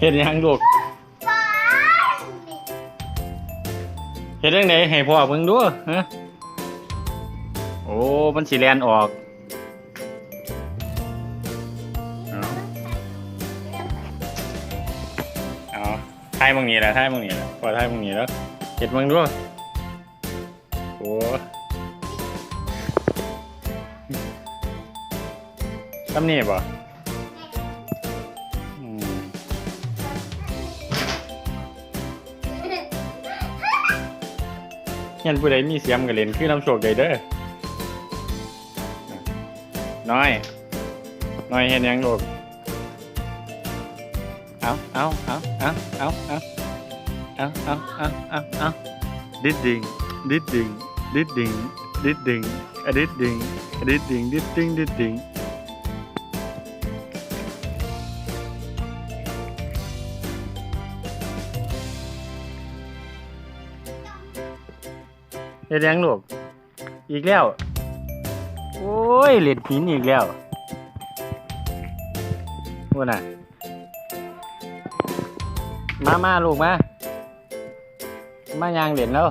เฮ็ดหยังลูกฟ้าเฮ็ดจังไดให้พ่อเบิ่งดูฮะโอ้ มันสิแลนออกเอาเอาทยมึงนี่แหละไทยมึงนี่แหละพอไทยมึงนี่แล้วเฮ็ดเบิ่งดูโอ้ทำนี่บ่อื ยันผู้ใดมีเสียมกับเลนคือน้ำโชคใดเด้อน้อยน้อยเห็นยังลูกเอาเอาเอาเอาเอาเอาเอาเอาเอาเอาเอาดิดดิงดิดดิงดิดดิงดิดดิงดิดดิงดิดดิงดิดดิงดิดดิง เห็นยังลูก อีกแล้ว โอ้ยเล่นหินอีกแล้วว่าน่ะ มามาลูกมา มายางเหรียญแล้ว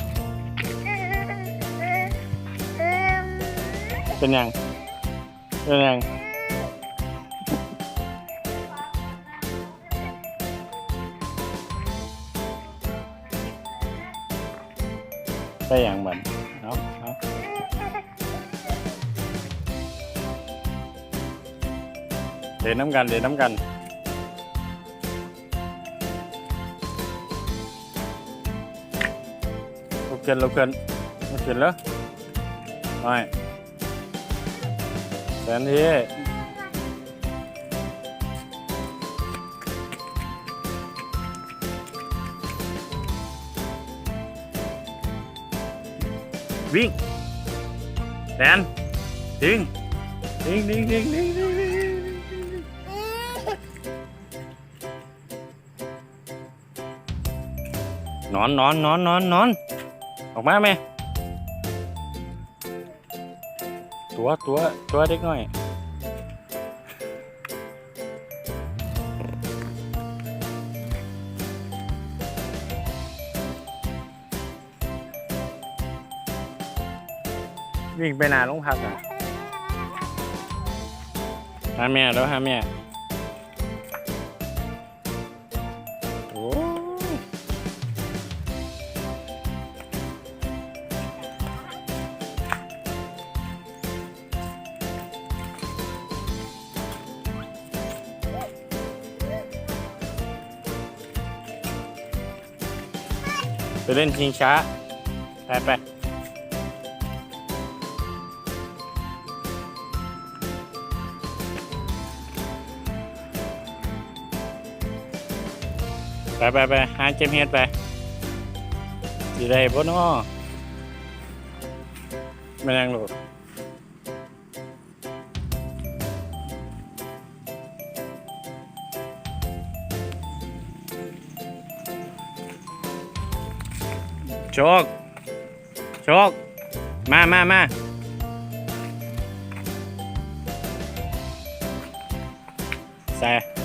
เป็นยัง เป็นยัง cái dạng mình. Đó, đó. để nắm lục để lục cành lục ok. Ok rồi. Đến thế วิ่งแดนดึงดึงดึงดึงดึงดึงดึงนอนนอนนอนนอนนอนออกมาไหมตัวตัวตัวเด็กน้อย วิ่งไปหนาลงพักอะหาแม่แล้วหาแม่โอ้ไปเล่นชิงช้า ไปไป ไปไปไปหาเจมเฮดไปสิได้บ่นอไม่นั่งลูกโชคโชคมามามาใส่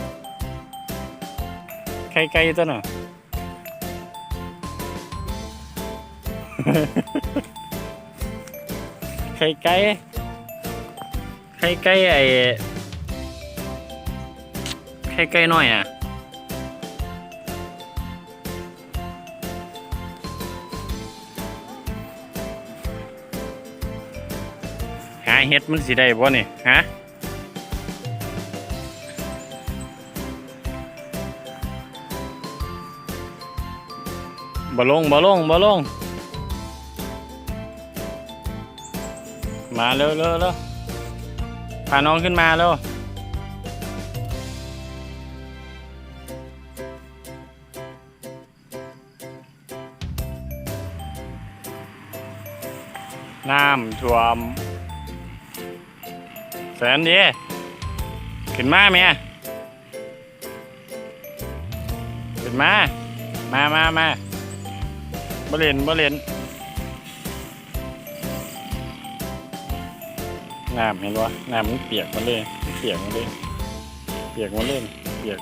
ไข่ไก่ตัวน่ะ ไข่ไก่ ไข่ไก่ไอ้ ไข่ไก่น้อยอะ หาเห็ดมันสิได้บ่นี่ ฮะ บ่ลงบ่ลงบ่ลง มาเร็วเร็วเร็วพาน้องขึ้นมาเร็วน้ำท่วมแสนดีขึ้นมาเมียขึ้นมา มามามา บ่เล่นบ่เล่นน้ำเห็นวะน้ำมันเปียกมาเลย เปียกมาเลยเปียกมาเล่นเปียก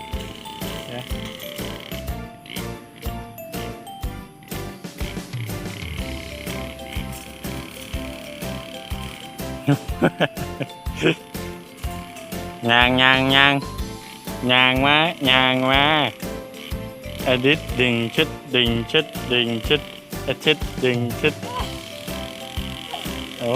ยางยางยางยางมายางมา อดิดดึงชุดดึงชุดดึงชุดอชิดดึงชุดโอ้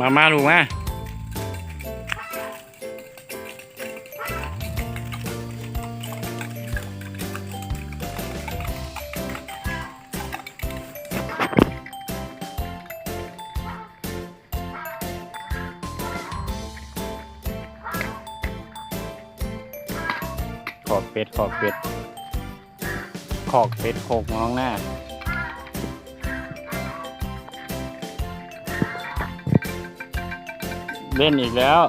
มามาลูกมาขอกเป็ดขอกเป็ดขอกเป็ดโขกน้องหน้า เล่นอีกแล้ว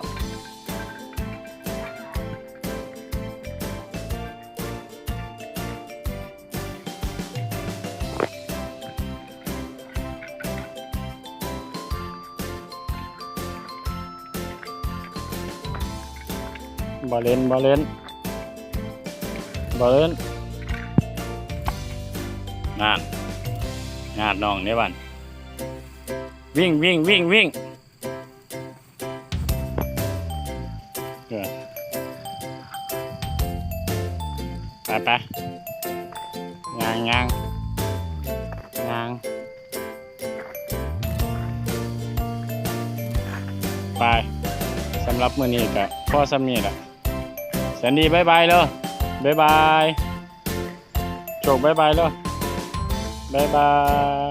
บอเลนบอเลนบอเลนงาน งานน้องเนี่ยบันวิ่งวิ่งวิ่งวิ่ง ไปไปงางงางงางไปสำหรับมือนี้กับพ่อสามีแหละแสนดีบายบายเลยบายบายโชคบายบายเลยบายบาย